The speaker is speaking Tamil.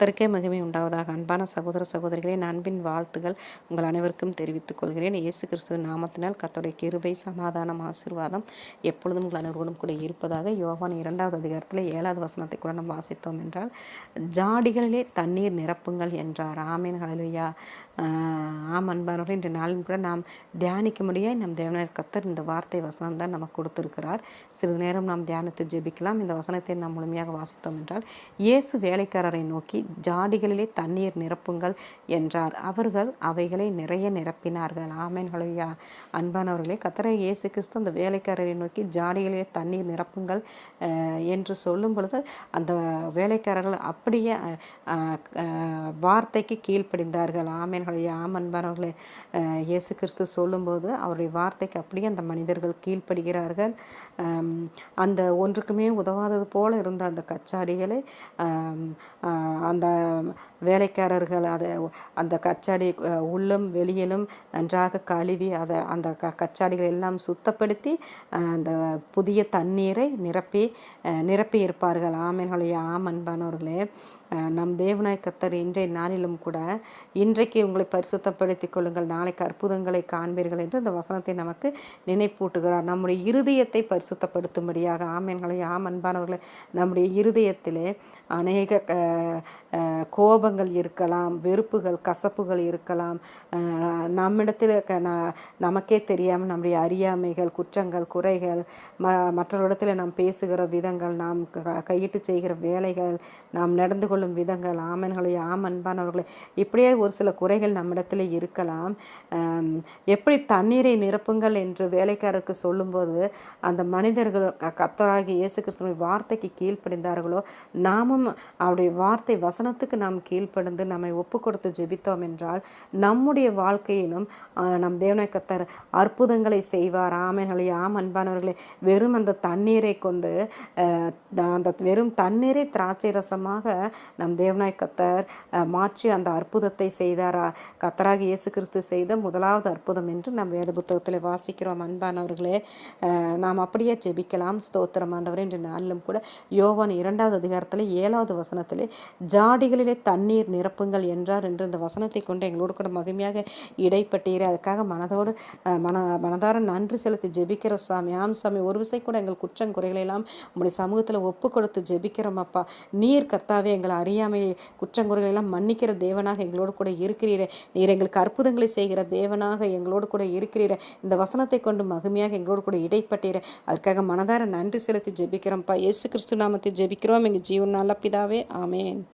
கர்த்தருக்கே மகிமை உண்டாவதாக. அன்பான சகோதர சகோதரிகளே நான் அன்பின் வாழ்த்துகள் உங்கள் அனைவருக்கும் தெரிவித்துக் கொள்கிறேன் இயேசு கிறிஸ்துவ நாமத்தினால் கத்தோடைய கிருபை சமாதானம் ஆசிர்வாதம் எப்பொழுதும் உங்கள் அனைவரோடும் கூட இருப்பதாக யோகான் இரண்டாவது அதிகாரத்தில் ஏழாவது வசனத்தை கூட நம்ம வாசித்தோம் என்றால் ஜாடிகளிலே தண்ணீர் நிரப்புங்கள் என்றார். ஆமேன் ஹலலுயா ஆம் அன்பானவர்கள் இன்று நாளின் கூட நாம் தியானிக்க முடியாது நம் தேவனர் கத்தர் இந்த வார்த்தை வசனம் தான் நமக்கு கொடுத்திருக்கிறார். சிறிது நேரம் நாம் தியானத்தை ஜெபிக்கலாம். இந்த வசனத்தை நாம் முழுமையாக வாசித்தோம் என்றால் இயேசு வேலைக்காரரை நோக்கி ஜாடிகளிலே தண்ணீர் நிரப்புங்கள் என்றார். அவர்கள் அவைகளை நிறைய நிரப்பினார்கள். ஆமேன்களையா அன்பானவர்களே கத்தரை இயேசு கிறிஸ்து அந்த வேலைக்காரரை நோக்கி ஜாடிகளிலே தண்ணீர் நிரப்புங்கள் என்று சொல்லும் பொழுது அந்த வேலைக்காரர்கள் அப்படியே வார்த்தைக்கு கீழ்ப்படிந்தார்கள். ஆமேன்களையா ஆம் அன்பானவர்களே இயேசு கிறிஸ்து சொல்லும்போது அவருடைய வார்த்தைக்கு அப்படியே அந்த மனிதர்கள் கீழ்ப்படுகிறார்கள். அந்த ஒன்றுக்குமே உதவாதது போல இருந்த அந்த கச்சாடிகளை அந்த அந்த வேலைக்காரர்கள் அதை அந்த கச்சாடி உள்ளும் வெளியிலும் நன்றாக கழுவி அதை அந்த க கச்சாடிகள் எல்லாம் சுத்தப்படுத்தி அந்த புதிய தண்ணீரை நிரப்பி நிரப்பி இருப்பார்கள். ஆமேன்களுடைய ஆம் அன்பானவர்களே நம் தேவனாய் கத்தர் இன்றைய நாளிலும் கூட இன்றைக்கு உங்களை பரிசுத்தப்படுத்தி கொள்ளுங்கள். நாளைக்கு அற்புதங்களை காண்பீர்கள் என்று இந்த வசனத்தை நமக்கு நினைப்பூட்டுகிறார். நம்முடைய இருதயத்தை பரிசுத்தப்படுத்தும்படியாக. ஆமேன்களை ஆம் அன்பானவர்களை நம்முடைய இருதயத்திலே அநேக கோபங்கள் இருக்கலாம் வெறுப்புகள் கசப்புகள் இருக்கலாம். நம்மிடத்தில் நமக்கே தெரியாமல் நம்முடைய அறியாமைகள் குற்றங்கள் குறைகள் ம மற்றவரிடத்தில் நாம் பேசுகிற விதங்கள் நாம் கையிட்டு செய்கிற வேலைகள் நாம் நடந்து கொள்ளும் விதங்கள் ஆமன்களை ஆம் அன்பானவர்களை இப்படியே ஒரு சில குறைகள் நம்மிடத்தில் இருக்கலாம். எப்படி தண்ணீரை நிரப்புங்கள் என்று வேலைக்காரருக்கு சொல்லும்போது அந்த மனிதர்கள் கத்தராகி இயேசு கிறிஸ்துவின் வார்த்தைக்கு கீழ்ப்படிந்தார்களோ நாமும் அவருடைய வார்த்தை வசனத்துக்கு நாம் கீழ்ப்படுந்து நம்மை ஒப்பு கொடுத்து ஜெபித்தோம் என்றால் நம்முடைய வாழ்க்கையிலும் நம் தேவனை கத்தர் அற்புதங்களை செய்வார். ஆமைகளை ஆம் அன்பானவர்களே. வெறும் அந்த தண்ணீரை கொண்டு அந்த வெறும் தண்ணீரை திராட்சை ரசமாக நம் தேவனாய் கத்தர் மாற்றி அந்த அற்புதத்தை செய்தாரா? கத்தராக இயேசு கிறிஸ்து செய்த முதலாவது அற்புதம் என்று நம் வேத புத்தகத்தில் வாசிக்கிறோம். அன்பானவர்களே நாம் அப்படியே ஜெபிக்கலாம். ஸ்தோத்திரம் ஆண்டவர். என்று நாளிலும் கூட யோவான் இரண்டாவது அதிகாரத்தில் ஏழாவது வசனத்திலே ஜாடிகளிலே தண்ணீர் நிரப்புங்கள் என்றார் என்று இந்த வசனத்தை கொண்டு எங்களோடு கூட மகிமையாக இடைப்பட்டீரே. அதுக்காக மனதோடு மன மனதார நன்றி செலுத்தி ஜெபிக்கிற சுவாமி. ஆம் சாமி ஒரு விசை கூட எங்கள் குற்றம் குறைகளெல்லாம் உங்களுடைய சமூகத்தில் ஒப்பு கொடுத்து ஜெபிக்கிறோம் அப்பா. நீர் கர்த்தாவே எங்களை அறியாமை குற்றங்குறைகளெல்லாம் மன்னிக்கிற தேவனாக எங்களோடு கூட இருக்கிறீரே. நீர் எங்களுக்கு அற்புதங்களை செய்கிற தேவனாக எங்களோடு கூட இருக்கிறீர. இந்த வசனத்தை கொண்டு மகிமையாக எங்களோடு கூட இடைப்பட்டீர. அதுக்காக மனதார நன்றி செலுத்தி ஜெபிக்கிறோம்ப்பா இயேசு கிறிஸ்து நாமத்தை ஜெபிக்கிறோம். எங்கள் ஜீவன் நல்ல பிதாவே. ஆமேன்.